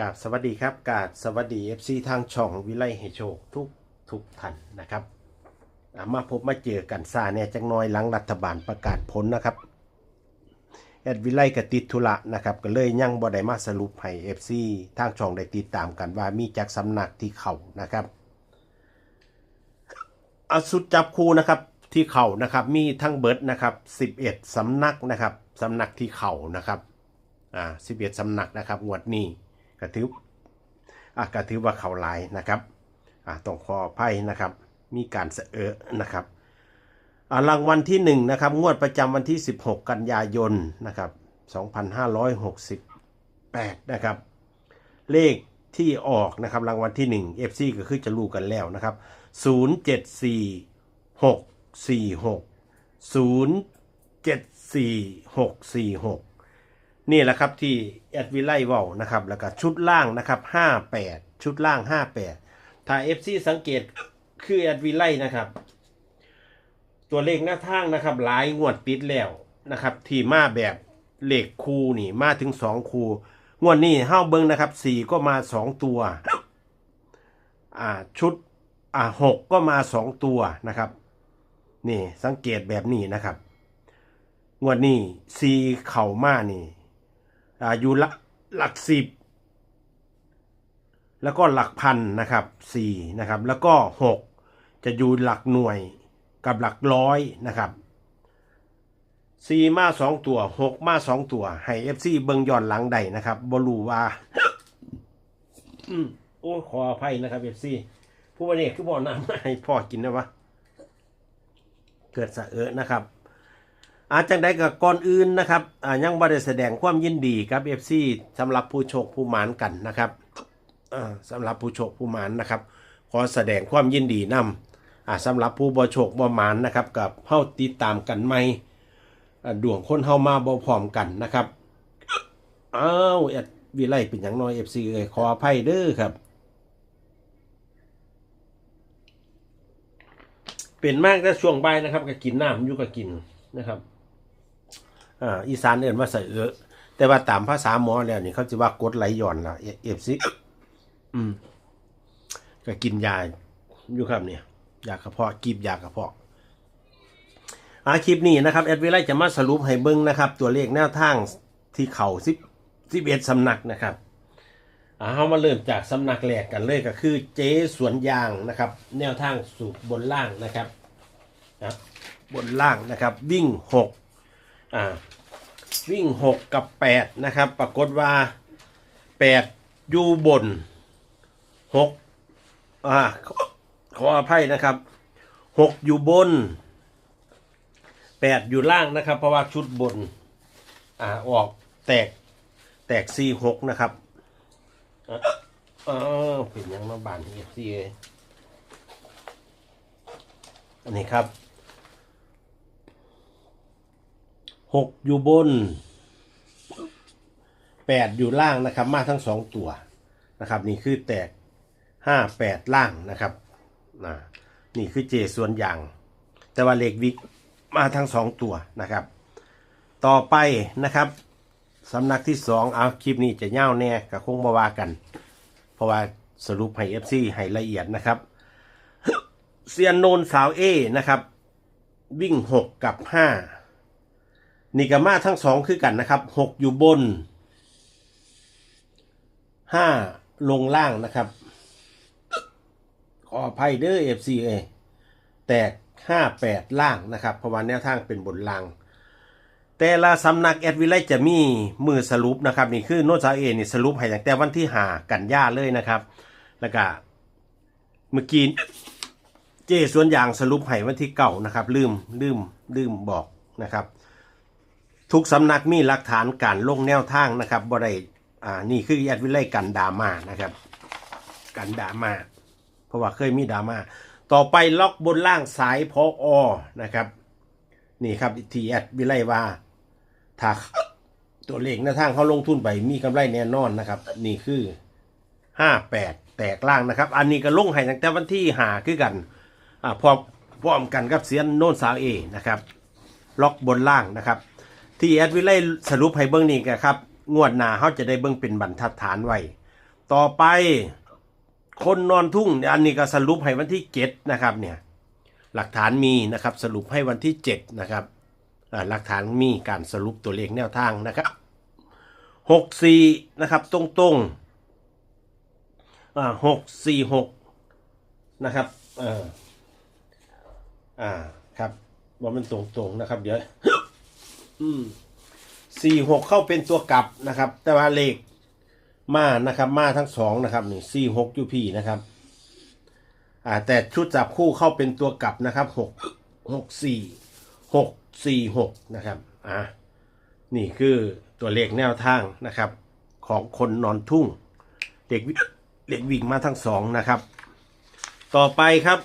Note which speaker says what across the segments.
Speaker 1: กาบสวัสดีครับกาบสวัสดี FC ทางช่องวิไลให้โชคทุกทุกท่านนะครับมาพบมาเจอกันซาเนี่ยจังน้อยหลังรัฐบาลประกาศผลนะครับแอดวิไลกับติดธุระนะครับก็เลยยั่งบ่ได้มาสรุปให้ FC ทางช่องได้ติดตามกันว่ามีจากสำนักที่เขานะครับอาสุดจับคู่นะครับที่เขานะครับมีทั้งเบิร์ดนะครับ11สำนักนะครับสำนักที่เขานะครับอ่าสิบเอ็ดสำนักนะครับงวดนี้ กระถืออะกระถือว่าเขาหลายนะครับอ่าต้องขออภัยนะครับ มีการเสออนะครับอ่ารางวัลที่หนึ่งนะครับ งวดประจำวันที่ 16 กันยายนนะครับ2568นะครับ เลขที่ออกนะครับรางวัลที่ 1 FC ก็คือจะรู้กันแล้วนะครับ 074646 นี่แหละครับที่แอดวิไลเว้านะครับแล้วก็ชุดล่างนะครับ58ชุดล่าง58ถ้า FC สังเกตคือแอดวิไลนะครับ ตัวเลขหน้าทางนะครับหลายงวดติดแล้วนะครับที่มาแบบเลขคูนี่มาถึง2คูงวดนี้เฮ้าเบิ้งนะครับ4ก็มา2ตัวอ่าชุดอ่าหกก็มา2ตัวนะครับนี่สังเกตแบบนี้นะครับงวดนี้ซีเข่ามานี่ อยู่หลักหลักสิบแล้วก็หลักพันนะครับสี่นะครับ แล้วก็หกจะอยู่หลักหน่วยกับหลักร้อยนะครับซีมาสองตัวหกมาสองตัว ให้เอฟซีเบิงย้อนหลังใดนะครับบรูว่าโอ้ขออภัยนะครับเอฟซีผู้วันนี้คือบอน้ำมาให้พ่อกินนะวะเกิดสะเอะนะครับ อาจจังได้กับก่อนอื่นนะครับยังบ่ได้แสดงความยินดีกับ FC สำหรับผู้โชคผู้หมานกันนะครับอ่าสำหรับผู้โชคผู้หมานนะครับ ขอแสดงความยินดีนำอ่าสำหรับผู้บ่โชคบ่หมานนะครับกับเฮาติดตามกันใหม่ดวงคนเฮามาบ่พร้อมกันนะครับอ้าวแอดวิไลเป็นหยังน้อย FC เอ้ยขออภัยเด้อครับ เป็นมากแต่ช่วงบ่ายนะครับก็กินน้ำอยู่ก็กินนะครับ อ่าอีสานเอื่นว่าใส่เออแต่ว่าตามภาษาหมอแล้วนี่เขาจะว่ากดไหลหย่อนละเอฟซิอืมก็กินยาอยู่ครับเนี่ยยากระเพาะกีบยากระเพาะอาคลิปนี้นะครับแอดวิไลจะมาสรุปให้เบิ้งนะครับ ตัวเลขแนวทางที่เข่าสิบสิบเอ็ดสำนักนะครับอาเรามาเริ่มจากสำนักแรกกันเลยก็คือเจ๊สวนยางนะครับ แนวทางสูตรบนล่างนะครับนะบนล่างนะครับ วิ่งหก อ่าวิ่งหกกับแปดนะครับ ปรากฏว่าแปดอยู่บนหกอ่าขออภัยนะครับหกอยู่บนแปดอยู่ล่างนะครับ เพราะว่าชุดบนอ่าออกแตกแตกสี่หกนะครับเออเป็นยังมาบานเอฟซีเลยอันนี้ครับ หกอยู่บนแปดอยู่ล่างนะครับ มาทั้งสองตัวนะครับ นี่คือแตกห้าแปดล่างนะครับนะนี่คือเจส่วนอย่าง แต่ว่าเลขวิกมาทั้งสองตัวนะครับ ต่อไปนะครับสำนักที่สองเอาคลิปนี้จะเง่าแน่กับคงบาวากัน เพราะว่าสรุปให้เอฟซีให้ละเอียดนะครับเซียนโนนสาวเอนะครับ วิ่งหกกับห้า นี่ก็มาทั้งสองคือกันนะครับหกอยู่บนห้าลงล่างนะครับ ขออภัยเด้อ FCA แตกห้าแปดล่างนะครับเพราะว่าแนวทางเป็นบนล่าง แต่ละสำนักแอดวิไลจะมีมือสรุปนะครับ นี่คือโน้ตสาเอนี่สรุปให้ตั้งแต่วันที่หากันยาเลยนะครับ แล้วก็เมื่อกี้เจส่วนอย่างสรุปให้วันที่เก่านะครับ ลืมลืมลืมบอกนะครับ ทุกสำนักมีหลักฐานการลงแนวทางนะครับบ่ได้อ่านี่คือแอดวิไลกันดราม่านะครับกันดราม่าเพราะว่าเคยมีดราม่าต่อไปล็อกบนล่างสายพออนะครับ นี่ครับทีแอดวิไลว่าถ้าตัวเลขแนวทางเขาลงทุนไปมีกำไรแน่นอนนะครับ นี่คือห้าแปดแตกล่างนะครับ อันนี้ก็ลงให้ตั้งแต่วันที่หาคือกันอ่าพร้อมพร้อมกันกับเสียนโน่นสาวเอนะครับ ล็อกบนล่างนะครับ ที่แอดวิไลสรุปให้เบิ้งนี่ก็ครับ งวดหน้าเขาจะได้เบิ้งเป็นบรรทัดฐานไว้ ต่อไปคนนอนทุ่งอันนี้ก็สรุปให้วันที่เจ็ดนะครับเนี่ยหลักฐานมีนะครับสรุปให้วันที่เจ็ดนะครับหลักฐานมีการสรุปตัวเลขแนวทางนะครับหกสี่นะครับตรงตรงๆหกสี่หกนะครับเอออ่าครับว่ามันตรงตรงๆนะครับเดี๋ยวอืม สี่หกเข้าเป็นตัวกลับนะครับ แต่ว่าเลขมานะครับ มาทั้งสองนะครับนี่สี่หกยูพีนะครับ อ่า แต่ชุดจับคู่เข้าเป็นตัวกลับนะครับหกหกสี่หกสี่หกนะครับ อ่านี่คือตัวเลขแนวทางนะครับ ของคนนอนทุ่ง เด็กวิเด็กวิ่งมาทั้งสองนะครับ ต่อไปครับ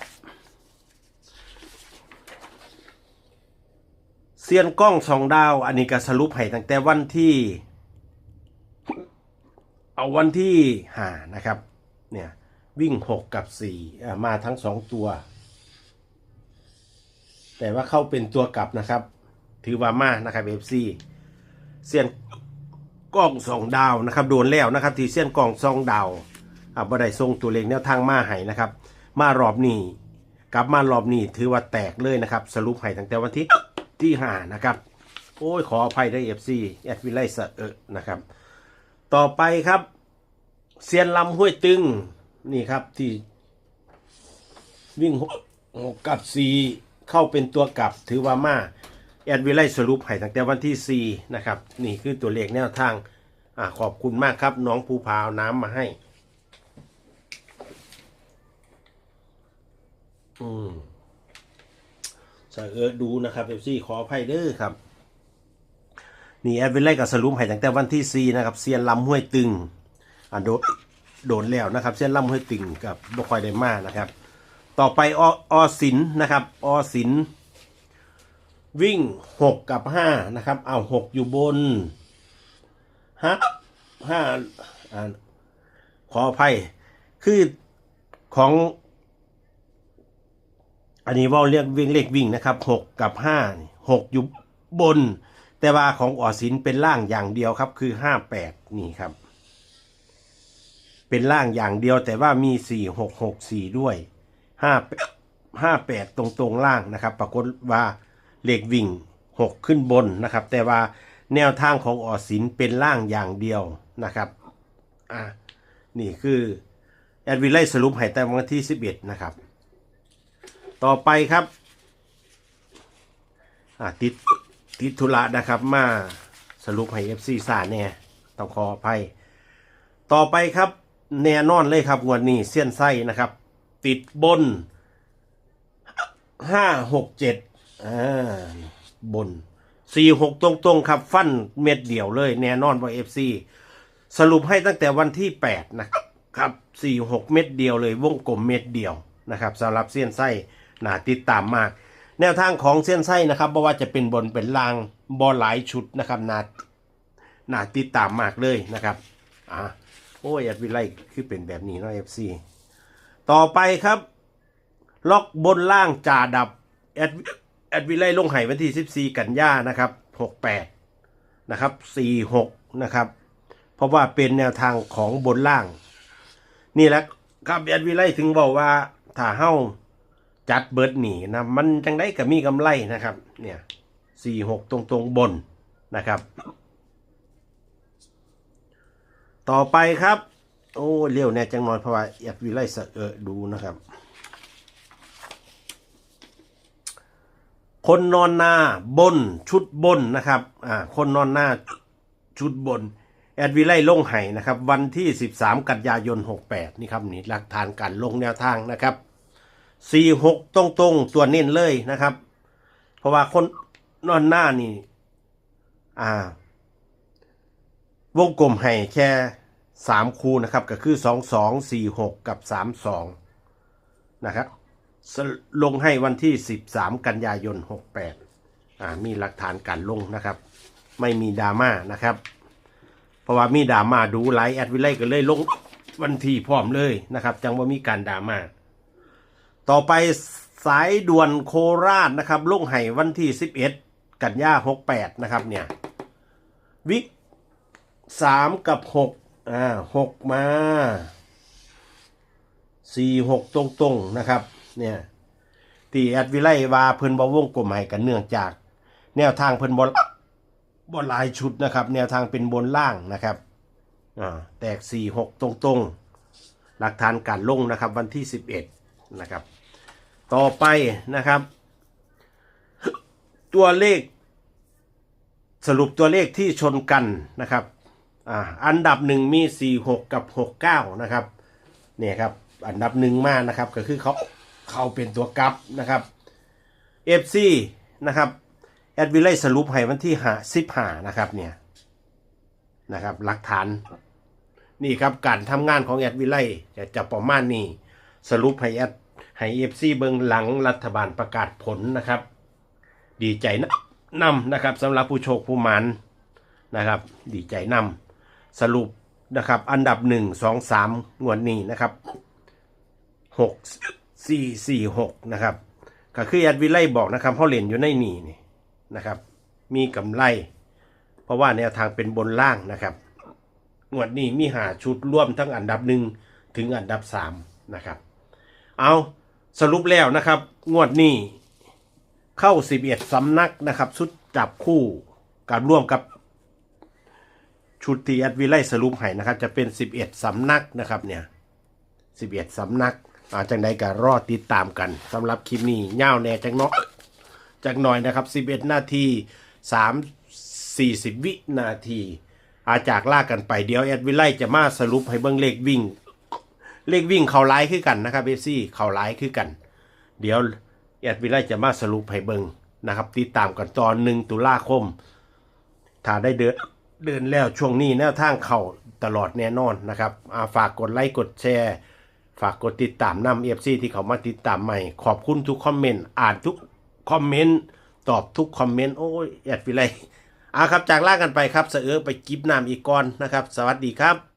Speaker 1: เซียนกล้องสองดาว อันนี้ก็สรุปให้ตั้งแต่วันที่ เอาวันที่หานะครับ เนี่ยวิ่งหกกับสี่มาทั้งสองตัว แต่ว่าเข้าเป็นตัวกลับนะครับ ถือว่ามานะครับเอฟซีเซียนกล้องสองดาวนะครับโดนแล้วนะครับ ที่เซียนกล้องสองดาวอ่าบ่ได้ทรงตัวเลขแนวทางมาให้นะครับ มารอบนี้กลับมารอบนี้ถือว่าแตกเลยนะครับ สรุปให้ตั้งแต่วันที่ ที่ห้านะครับ โอ้ย ขออภัยได้วยเอฟซีแอดวิไลสะเออนะครับ ต่อไปครับเซียนลำห้วยตึง นี่ครับที่วิ่งหกกับสี่เข้าเป็นตัวกลับถือว่ามาแอดวิไลสรุปให้ตั้งแต่วันที่สี่นะครับ นี่คือตัวเลขแนวทางอ่าขอบคุณมากครับ น้องภูพาวน้ำมาให้ อืม สะเออดูนะครับเอฟซีขออภัยเด้อครับ นี่แอดวินไล่กับสรุปให้ตั้งแต่วันที่สี่นะครับเซียนลำห้วยตึงอ่าโดนโดนแล้วนะครับเซียนลำห้วยตึงกับบ่คอยไดมานะครับ ต่อไปอออสินนะครับอสินวิ่งหกกับห้านะครับ เอาหกอยู่บนห้าห้าอ่าขออภัย คือของ อันนี้ว่าเรียกวิ่งเลขวิ่งนะครับหกกับห้าหกอยู่บน แต่ว่าของออสินเป็นล่างอย่างเดียวครับ คือห้าแปดนี่ครับ เป็นล่างอย่างเดียวแต่ว่ามีสี่หกหกสี่ด้วยห้าห้าแปดตรงตรงๆล่างนะครับ ปรากฏว่าเลขวิ่งหกขึ้นบนนะครับ แต่ว่าแนวทางของออสินเป็นล่างอย่างเดียวนะครับอะนี่คือแอดวิไลสรุปให้แต่วันที่สิบเอ็ดนะครับ ต่อไปครับติดติดธุระนะครับมาสรุปให้ FC ซาเนี่ยต้องขออภัย ต่อไปครับแน่นอนเลยครับงวดนี้เส้นไส้นะครับ ติดบนห้าหกเจ็ดอ่าบนสี่หกตรงๆครับ ฟันเม็ดเดียวเลย แน่นอนว่า FC สรุปให้ตั้งแต่วันที่แปดนะครับสี่หกเม็ดเดียวเลยวงกลมเม็ดเดียวนะครับสำหรับเส้นไส้ หนาติดตามมาก แนวทางของเส้นไส้นะครับไม่ว่าจะเป็นบนเป็นล่างบอหลายชุดนะครับหนาหนาติดตามมากเลยนะครับอ่าโอ้ยแอดวิไลคือเป็นแบบนี้เนาะเอฟซีต่อไปครับ ล็อกบนล่างจ่าดับแอดแอดวิไลลงไห้วันที่ 14 กันยานะครับ 68 นะครับ 46 นะครับ เพราะว่าเป็นแนวทางของบนล่าง นี่แหละครับแอดวิไลถึงบอกว่าถ้าเฮ้า จัดเบิร์ดหนีนะมันจังได้กับมีกำไรนะครับ เนี่ยสี่หกตรงตรงบนนะครับ ต่อไปครับ โอ้เลี้ยวแน่จังนอนเพราะว่าแอดวิไลสะเออดูนะครับ คนนอนหน้าบนชุดบนนะครับอ่าคนนอนหน้าชุดบน แอดวิไลลงไห้นะครับ วันที่ 13 กันยายน 68 นี่ครับนี่หลักฐานการลงแนวทางนะครับ 46ตรงๆตัวเน้นเลยนะครับ เพราะว่าคนนอนหน้านี่ อ่า วงกลมให้แค่3คูนะครับ ก็คือ2 2 4 6กับ3 2นะครับลงให้วันที่13กันยายน68อ่า มีหลักฐานการลงนะครับ ไม่มีดราม่านะครับ เพราะว่ามีดราม่าดูไลฟ์แอดวิไลก็เลยลงวันที่พร้อมเลยนะครับ จังว่ามีการดราม่า ต่อไปสายด่วนโคราชนะครับลงไห้วันที่ 11 กันยา68 นะครับเนี่ย วิกสามกับหกอ่าหกมาสี่หกตรงๆนะครับ เนี่ยตีแอดวิไลวาเพิ่นบ่วงกลมให้กันเนื่องจาก แนวทางเพิ่นบ่บ่หลายชุดนะครับ แนวทางเป็นบนล่างนะครับอ่าแตกสี่หกตรงๆ หลักฐานการลงนะครับ วันที่สิบเอ็ด นะครับ ต่อไปนะครับ ตัวเลข สรุปตัวเลขที่ชนกันนะครับอ่าอันดับหนึ่งมีสี่หกกับหกเก้านะครับเนี่ยครับอันดับหนึ่งมากนะครับก็คือเขาเขาเป็นตัวกลับนะครับ FC นะครับแอดวิไลสรุปให้วันที่หาสิบหานะครับเนี่ยนะครับหลักฐานนี่ครับการทำงานของแอดวิไลจะจะประมาณนี้ สรุปให้แอดให้ FC เบิงหลังรัฐบาลประกาศผลนะครับ ดีใจนะนำนะครับสำหรับผู้โชคผู้มันนะครับ ดีใจนำสรุปนะครับอันดับหนึ่งสองสามงวดนี้นะครับหกสี่สี่หกนะครับ ก็คือแอดวิไลบอกนะครับเขาเล่นอยู่ในนี่นี่นะครับ มีกำไร เพราะว่าแนวทางเป็นบนล่างนะครับงวดนี้มีหาชุดร่วมทั้งอันดับหนึ่งถึงอันดับสามนะครับ เอาสรุปแล้วนะครับ งวดนี้เข้า11สำนักนะครับชุดจับคู่กับร่วมกับชุดที่แอดวิไลสรุปให้นะครับ จะเป็น11สำนักนะครับเนี่ย11สำนักอาจังใดก็รอติดตามกันสำหรับคลิปนี้ย่าแน่จังเนาะจักหน่อยนะครับ11นาที3 40วินาที อาจากลากกันไปเดี๋ยวแอดวิไลจะมาสรุปให้เบิ่งเลขวิ่ง เลขวิ่งเขาไลายคือกันนะครับเอซี่เขาไลายคือกัน เดี๋ยวแอดวิไลจะมาสรุปให้เบิงนะครับติดตามกันตอนหนึ่งตุลาคม ถ้าได้เดินเดินแล้วช่วงนี้แนวทางเข่าตลอดแน่นอนนะครับอาฝากกดไลค์กดแชร์ฝากกดติดตามนำเอฟซีที่เขามาติดตามใหม่ ขอบคุณทุกคอมเมนต์อ่านทุกคอมเมนต์ตอบทุกคอมเมนต์โอ้ยแอดวิไลอ่าครับจากล่ากันไปครับเสือไปกิบน้ำอีกก่อนนะครับ สวัสดีครับ